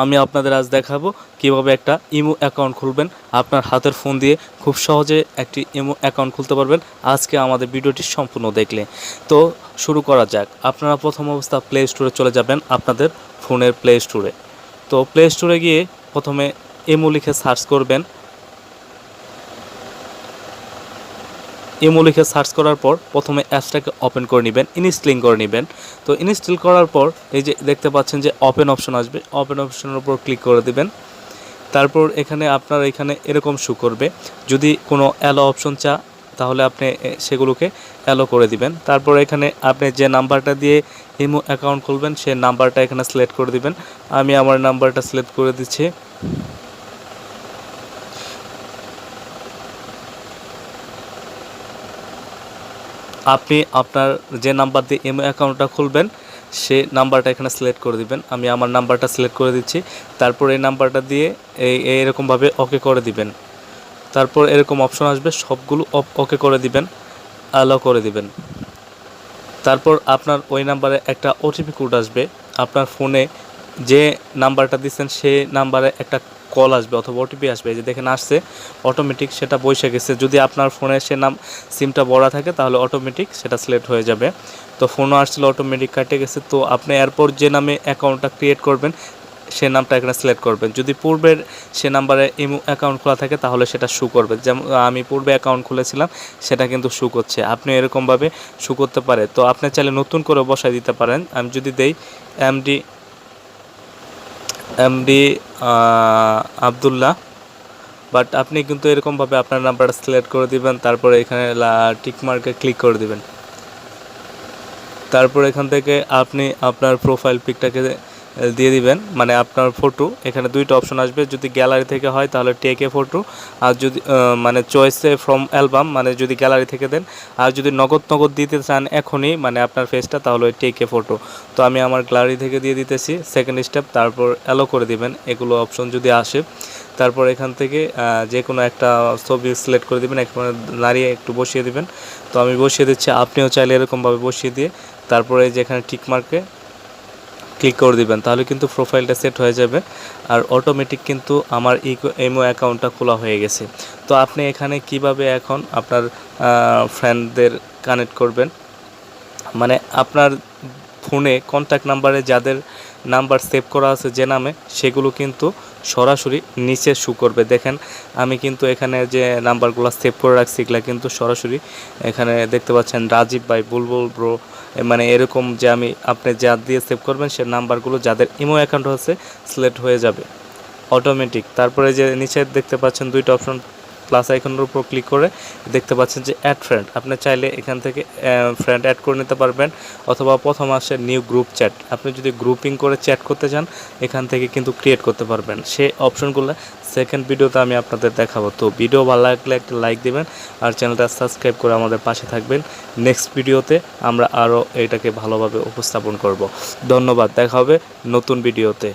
আমি আপনাদের আজ দেখাবো কীভাবে একটা ইমো অ্যাকাউন্ট খুলবেন। আপনার হাতের ফোন দিয়ে খুব সহজে একটি ইমো অ্যাকাউন্ট খুলতে পারবেন। আজকে আমাদের ভিডিওটি সম্পূর্ণ দেখলে। তো শুরু করা যাক। আপনারা প্রথম অবস্থা প্লে স্টোরে চলে যাবেন আপনাদের ফোনের প্লে স্টোরে তো প্লে স্টোরে গিয়ে প্রথমে ইমো লিখে সার্চ করবেন। ইমো লিখে সার্চ করার পর প্রথমে অ্যাপসটাকে ওপেন করে নেবেন, ইনস্টলিং করে নেবেন। তো ইনস্টল করার পর এই যে দেখতে পাচ্ছেন যে ওপেন অপশন আসবে, ওপেন অপশনের উপর ক্লিক করে দিবেন। তারপর এখানে আপনার এখানে এরকম শু করবে, যদি কোনো অ্যালো অপশন চা, তাহলে আপনি সেগুলোকে অ্যালো করে দিবেন। তারপর এখানে আপনি যে নাম্বারটা দিয়ে ইমো অ্যাকাউন্ট খুলবেন সেই নাম্বারটা এখানে সিলেক্ট করে দিবেন। আমি আমার নাম্বারটা সিলেক্ট করে দিচ্ছি। আপনি আপনার যে নাম্বার দিয়ে এমও অ্যাকাউন্টটা খুলবেন, সে নাম্বারটা এখানে সিলেক্ট করে দিবেন। আমি আমার নাম্বারটা সিলেক্ট করে দিচ্ছি। তারপর এই নাম্বারটা দিয়ে এই এরকমভাবে ওকে করে দিবেন। তারপর এরকম অপশন আসবে, সবগুলো ওকে করে দিবেন অ্যালো করে দিবেন। তারপর আপনার ওই নাম্বারে একটা ওটিপি কোড আসবে। আপনার ফোনে যে নাম্বারটা দিচ্ছেন সেই নাম্বারে একটা কল আসবে অথবা ওটিপি আসবে। যে দেখেন আসছে অটোমেটিক সেটা বসে গেছে। যদি আপনার ফোনে সে নাম সিমটা বড়া থাকে, তাহলে অটোমেটিক সেটা সিলেক্ট হয়ে যাবে। তো ফোনও আসছিল অটোমেটিক কাটে গেছে। তো আপনি এরপর যে নামে অ্যাকাউন্টটা ক্রিয়েট করবেন, সে নামটা এখানে সিলেক্ট করবেন। যদি পূর্বের সে নাম্বারে ইমো অ্যাকাউন্ট খোলা থাকে, তাহলে সেটা শু করবে। যেমন আমি পূর্বে অ্যাকাউন্ট খুলেছিলাম, সেটা কিন্তু শু করছে। আপনি এরকমভাবে শু করতে পারে। তো আপনি চাইলে নতুন করে বসায় দিতে পারেন। আমি যদি দেই এমডি এমডি আবদুল্লাহ। বাট আপনি কিন্তু এরকমভাবে আপনার নাম্বারটা সিলেক্ট করে দিবেন, তারপরে এখানে টিক মার্কে ক্লিক করে দিবেন। তারপর এখান থেকে আপনি আপনার প্রোফাইল পিকটাকে দিয়ে দিবেন। মানে আপনার ফটো এখানে দুইটা অপশন আসবে। যদি গ্যালারি থেকে হয়, তাহলে টেক ফটো আর যদি মানে চয়েসে ফ্রম অ্যালবাম মানে যদি গ্যালারি থেকে দেন। আর যদি নগদ নগদ দিতে চান এখনই মানে আপনার ফেসটা তাহলে টেক এ ফটো তো আমি আমার গ্যালারি থেকে দিয়ে দিতেছি। সেকেন্ড স্টেপ তারপর অ্যালো করে দিবেন। এগুলো অপশন যদি আসে, তারপর এখান থেকে যে কোনো একটা ছবি সিলেক্ট করে দিবেন। এখানে দাঁড়িয়ে একটু বসিয়ে দিবেন। তো আমি বসিয়ে দিচ্ছি। আপনিও চাইলে এরকমভাবে বসিয়ে দিয়ে, তারপরে যেখানে টিক মার্কে ক্লিক করে দিবেন, তাহলে কিন্তু প্রোফাইলটা সেট হয়ে যাবে। আর অটোমেটিক কিন্তু আমার এমও অ্যাকাউন্টটা খোলা হয়ে গেছে। তো আপনি এখানে কীভাবে এখন আপনার ফ্রেন্ডদের কানেক্ট করবেন? মানে আপনার ফোনে কন্ট্যাক্ট নাম্বারে যাদের নাম্বার সেভ করা আছে যে নামে, সেগুলো কিন্তু সরাসরি নিচে শু করবে। দেখেন, আমি কিন্তু এখানে যে নাম্বারগুলো সেভ করে রাখছি, এগুলো কিন্তু সরাসরি এখানে দেখতে পাচ্ছেন রাজীব ভাই, বুলবুল ব্রো মানে এরকম যে আমি, আপনি যা দিয়ে সেভ করবেন, সে নাম্বারগুলো যাদের ইমো অ্যাকাউন্ট হচ্ছে সিলেক্ট হয়ে যাবে। অটোমেটিক তারপরে যে নিচে দেখতে পাচ্ছেন দুইটা অপশন প্লাস আইকনের উপর ক্লিক করে দেখতে পাচ্ছেন যে অ্যাড ফ্রেন্ড আপনি চাইলে এখান থেকে ফ্রেন্ড অ্যাড করে নিতে পারবেন অথবা প্রথম আসে নিউ গ্রুপ চ্যাট আপনি যদি গ্রুপিং করে চ্যাট করতে চান, এখান থেকে কিন্তু ক্রিয়েট করতে পারবেন। সেই অপশনগুলো সেকেন্ড ভিডিওতে আমি আপনাদের দেখাবো। তো ভিডিও ভালো লাগলে একটা লাইক দিবেন আর চ্যানেলটা সাবস্ক্রাইব করে আমাদের পাশে থাকবেন। নেক্সট ভিডিওতে আমরা আরও এটাকে ভালোভাবে উপস্থাপন করব। ধন্যবাদ। দেখা হবে নতুন ভিডিওতে